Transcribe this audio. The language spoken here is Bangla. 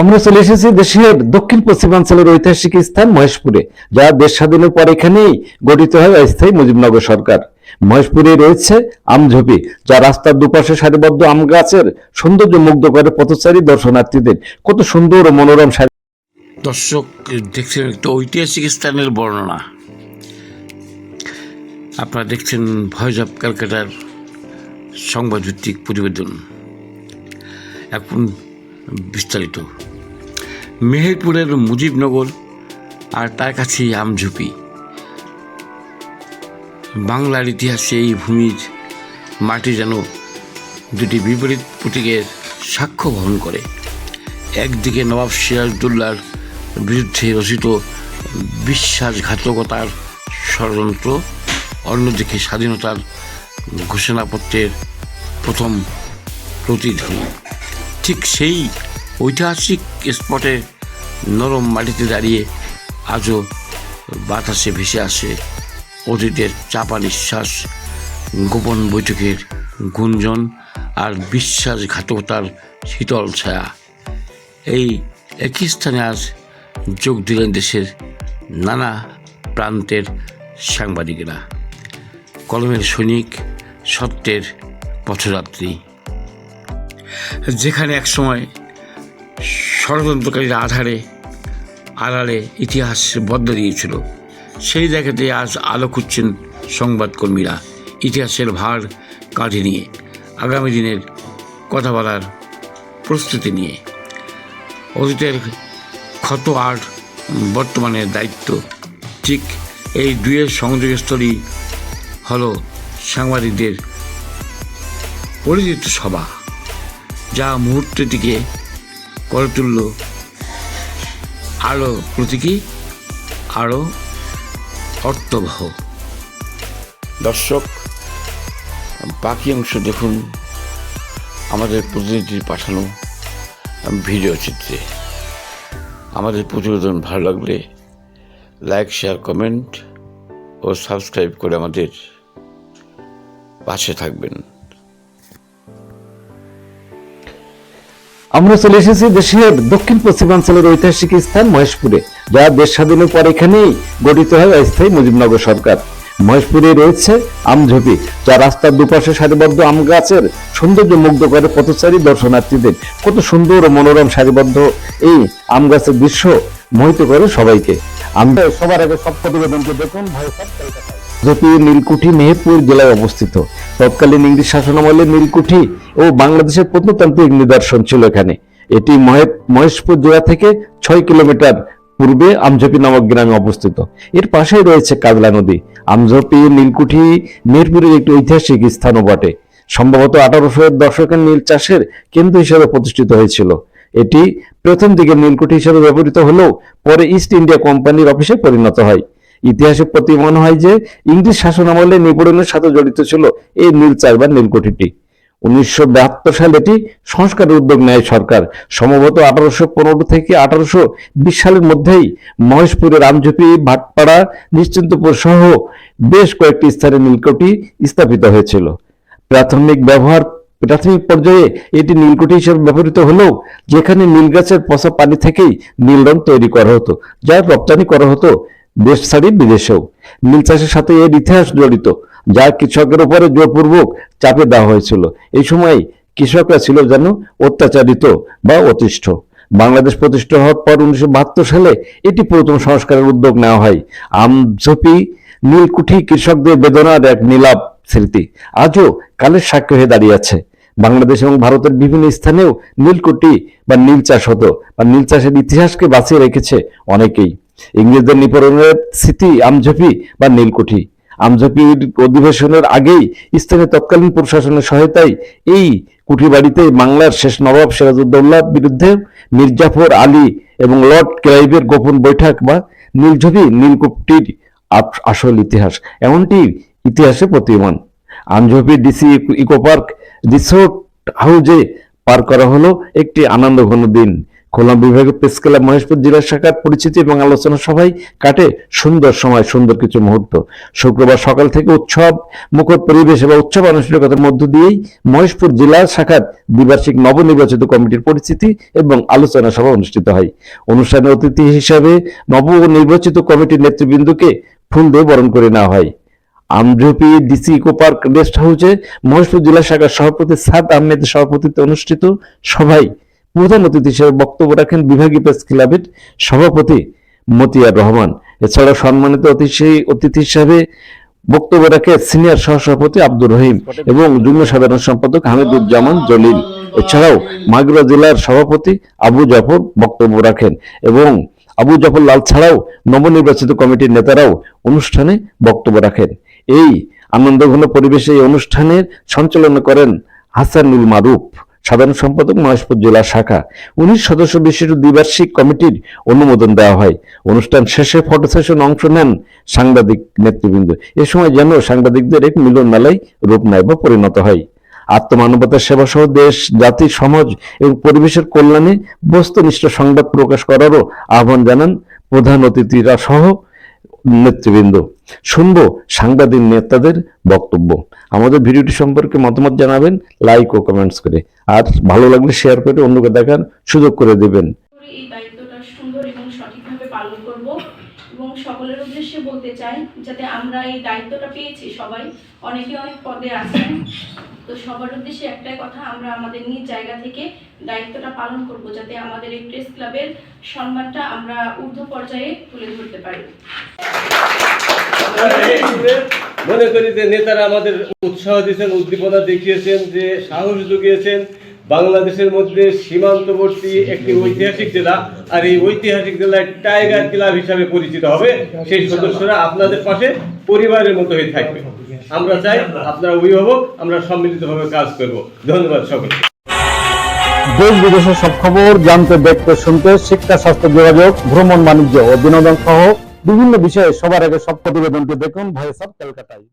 আমরা চলে এসেছি দেশের দক্ষিণ পশ্চিমাঞ্চলের ঐতিহাসিক স্থান মহেশপুরে, যা দেশ স্বাধীনের পর এখানেই গঠিত হয় অস্থায়ী মুজিবনগর সরকার। মহেশপুরে রয়েছে আমঝোপি, যা রাস্তার দুপাশে সারিবদ্ধ আম গাছের সৌন্দর্য মুগ্ধ করে পথচারী দর্শনার্থীদের। কত সুন্দর ও মনোরম সারি দর্শক, দেখছেন একটা ঐতিহাসিক স্থানের বর্ণনা। আপনারা দেখছেন ভয়েস অফ ক্যালকাটার সংবাদভিত্তিক প্রতিবেদন। এখন বিস্তারিত। মেহেরপুরের মুজিবনগর আর তার কাছেই আমঝুপি। বাংলার ইতিহাসে এই ভূমির মাটি যেন দুটি বিপরীত প্রতীকের সাক্ষ্য বহন করে। একদিকে নবাব সিরাজদুল্লার বিরুদ্ধে রচিত বিশ্বাসঘাতকতার ষড়যন্ত্র, অন্যদিকে স্বাধীনতার ঘোষণাপত্রের প্রথম প্রতিধ্বনি। ঠিক সেই ঐতিহাসিক স্পটে নরম মাটিতে দাঁড়িয়ে আজও বাতাসে ভেসে আসে অতীতের চাপা নিঃশ্বাস, গোপন বৈঠকের গুঞ্জন আর বিশ্বাসঘাতকতার শীতল ছায়া। এই একই স্থানে আজ যোগ দিলেন দেশের নানা প্রান্তের সাংবাদিকেরা। কলমের সৈনিক, সত্যের পথযাত্রী। যেখানে একসময় ষড়যন্ত্রকারীর আধারে, আড়ালে ইতিহাস বদলে দিয়েছিল। সেই জায়গাতে আজ আলো খুঁজছেন সংবাদকর্মীরা ইতিহাসের ভার কাঁধে নিয়ে, আগামী দিনের কথা বলার প্রস্তুতি নিয়ে। অতীতের ক্ষত আর বর্তমানের দায়িত্ব, ঠিক এই দুয়ের সংযোগস্থলই হলো সাংবাদিকদের পরিচিত সভা। যা মুহূর্তটিকে করে তুলল। আরও প্রতীকী আরও অর্থবহ। দর্শক, বাকি অংশ দেখুন আমাদের প্রতিনিধির পাঠানো ভিডিও চিত্রে। আমাদের প্রতিবেদন ভালো লাগলে লাইক, শেয়ার, কমেন্ট ও সাবস্ক্রাইব করে আমাদের পাশে থাকবেন। আমরা চলে এসেছি দেশের দক্ষিণ পশ্চিমাঞ্চলের ঐতিহাসিক স্থান মহেশপুরে, যা দেশ স্বাধীনের পর এখানেই গঠিত হয় অস্থায়ী মুজিবনগর সরকার। মহেশপুরে রয়েছে আমঝোপি, যা রাস্তার দুপাশে সারিবদ্ধ আম গাছের সৌন্দর্য মুগ্ধ করে পথচারী দর্শনার্থীদের কত সুন্দর ও মনোরম সারিবদ্ধ এই আম গাছের দৃশ্য মোহিত করে সবাইকে। আমরা সবার আগে সব প্রতিবেদনকে দেখুন ভয়েস অফ জপি নীলকুঠি মেহেরপুর জেলায় অবস্থিত। তৎকালীন ইংরেজ শাসনামলে নীলকুঠি ও বাংলাদেশের প্রত্নতান্ত্রিক নিদর্শন ছিল এখানে। এটি মহে- মহেশপুর জেলা থেকে ছয় কিলোমিটার পূর্বে আমঝপি নামক গ্রামে অবস্থিত। এর পাশেই রয়েছে কাজলা নদী। আমঝপি নীলকুঠি মেহেরপুরের একটি ঐতিহাসিক স্থানও বটে। সম্ভবত আঠারোশো দশকের নীল চাষের কেন্দ্র হিসেবে প্রতিষ্ঠিত হয়েছিল। এটি প্রথম দিকে নীলকুঠি হিসেবে ব্যবহৃত হলেও পরে ইস্ট ইন্ডিয়া কোম্পানির অফিসে পরিণত হয়। ইতিহাসে প্রতিমান হয় যে ইংরেজ শাসন আমলে নিপীড়নের সাথে জড়িত ছিল এই নীল বা নীলকুঠিটি। উনিশশো বাহাত্তর সালে এটি সংস্কারের উদ্যোগ নেয় সরকার। সম্ভবত আঠারোশো পনেরো থেকে আঠারোশো বিশ সালের মধ্যেই মহেশপুরের রামঝুপি, ভাটপাড়া, নিশ্চিন্তপুর সহ বেশ কয়েকটি স্থানে নীলকুঠি স্থাপিত হয়েছিল। প্রাথমিক ব্যবহার, প্রাথমিক পর্যায়ে এটি নীলকুঠি হিসেবে ব্যবহৃত হলেও যেখানে নীল গাছের পচা পানি থেকেই নীল রং তৈরি করা হতো যা রপ্তানি করা হতো দেশ ছাড়ি বিদেশেও। নীল চাষের সাথে এর ইতিহাস জড়িত, যা কৃষকের উপরে জোরপূর্বক চাপে দেওয়া হয়েছিল। এই সময় কৃষকরা ছিল যেন অত্যাচারিত বা অতিষ্ঠ। বাংলাদেশ প্রতিষ্ঠা হওয়ার পর উনিশশো বাহাত্তর সালে এটি প্রথম সংস্কারের উদ্যোগ নেওয়া হয়। আমঝপি নীলকুঠি কৃষকদের বেদনার এক নীলাপ স্মৃতি আজও কালের সাক্ষী হয়ে দাঁড়িয়ে আছে। বাংলাদেশ এবং ভারতের বিভিন্ন স্থানেও নীলকুঠি বা নীল চাষ হতো বা নীল চাষের ইতিহাসকে বাঁচিয়ে রেখেছে অনেকেই। ইংরেজদের নিপরণের স্মৃতি আমঝপি বা নীলকুঠি। আমঝপির অধিবেশনের আগেই স্থানীয় তৎকালীন প্রশাসনের সহায়তায় এই কুঠি বাড়িতে বাংলার শেষ নবাব সিরাজউদ্দৌলার বিরুদ্ধে মির্জাফর আলী এবং লর্ড ক্লাইভের গোপন বৈঠক বা নীলঝপি আপ- আসল ইতিহাস। এমনটি ইতিহাসে প্রতীয়মান। Amjhupi DC eco park resort হাউজে পার করা হলো একটি আনন্দঘন দিন। খুলনা বিভাগের প্রেস ক্লাব মহেশপুর জেলা শাখার পরিচিতি এবং আলোচনা সভায় কাটে সুন্দর সময়, সুন্দর কিছু মুহূর্ত। শুক্রবার সকাল থেকে উৎসব, মুখর পরিবেশ এবং উৎসব আনুষ্ঠানিকতার মধ্য দিয়েই মহেশপুর জেলা শাখার দ্বিবার্ষিক নবনির্বাচিত কমিটির পরিচিতি এবং আলোচনা সভা অনুষ্ঠিত হয়। অনুষ্ঠানে অতিথি হিসাবে নবনির্বাচিত কমিটির নেতৃবৃন্দকে ফুল দিয়ে বরণ করে নেওয়া হয়। Amjhupi DC eco park guest হাউসে মহেশপুর জেলা শাখার সভাপতি সাদ আহমেদের সভাপতিত্বে অনুষ্ঠিত সভায় প্রধান অতিথি হিসেবে বক্তব্য রাখেন বিভাগীয় প্রেস ক্লাবের সভাপতি মতিয়ার রহমান। এছাড়া সম্মানিত অতিথি অতিথি হিসাবে বক্তব্য রাখে সিনিয়র সহসভাপতি আব্দুর রহিম এবং যুগ্ম সাধারণ সম্পাদক হামিদুজ্জামান জলিল। এছাড়াও মাগুরা জেলার সভাপতি আবু জাফর বক্তব্য রাখেন এবং আবু জাফর লাল ছাড়াও নবনির্বাচিত কমিটির নেতারাও অনুষ্ঠানে বক্তব্য রাখেন। এই আনন্দঘন পরিবেশে এই অনুষ্ঠানের সঞ্চালনা করেন হাসানুল মারুফ। সাধারণ সম্পাদক মহেশপুর জেলা শাখা। উনিশ সদস্য বিশিষ্ট দ্বিবার্ষিক কমিটির অনুমোদন দেওয়া হয়। অনুষ্ঠান শেষে ফটো সেশন অংশ নেন সাংবাদিক নেতৃবৃন্দ। এ সময় যেন সাংবাদিকদের এক মিলন মেলায় রূপ নেয় বা পরিণত হয়। আত্মমানবতার সেবা সহ দেশ, জাতি, সমাজ এবং পরিবেশের কল্যাণে বস্তুনিষ্ঠ সংবাদ প্রকাশ করারও আহ্বান জানান প্রধান অতিথিরা সহ নেতৃবৃন্দ। শুনব সাংবাদিক নেতাদের বক্তব্য। আমাদের ভিডিওটি সম্পর্কে মতামত জানাবেন লাইক ও কমেন্টস করে। আর ভালো লাগলে শেয়ার করে অন্যকে দেখার সুযোগ করে দেবেন করে এই দায়িত্বটা সুন্দর এবং সঠিকভাবে পালন করব এবং সকলের উদ্দেশ্যে বলতে চাই যাতে আমরা এই দায়িত্বটা পেয়েছি সবাই। অনেকে অনেক পদে আছেন। তো সবার উদ্দেশ্যে একটাই কথা, আমরা আমাদের নিজ জায়গা থেকে দায়িত্বটা পালন করব যাতে আমাদের এই প্রেস ক্লাবের সম্মানটা আমরা ঊর্ধ্ব পর্যায়ে তুলে ধরতে পারি। মনে করি যে নেতারা আমাদের উৎসাহ দিয়েছেন, উদ্দীপনা দেখিয়েছেন, যে সাহস জুগিয়েছেন। বাংলাদেশের মধ্যে সীমান্তবর্তী একটি ঐতিহাসিক জেলা, আর এই ঐতিহাসিক জেলায় টাইগার ক্লাব হিসাবে পরিচিত হবে। সেই সদস্যরা আপনাদের পাশে পরিবারের মতো হয়ে থাকবে। আমরা চাই আপনারা অভিভাবক, আমরা সম্মিলিতভাবে কাজ করব। ধন্যবাদ সকলকে। দেশ বিদেশের সব খবর জানতে, দেখতে, শুনতে, শিক্ষা, স্বাস্থ্য, যোগাযোগ, ভ্রমণ, বাণিজ্য ও বিনোদন সহ বিভিন্ন বিষয়ে সবার আগে সব প্রতিবেদনটি দেখুন ভয়েস অফ কলকাতায়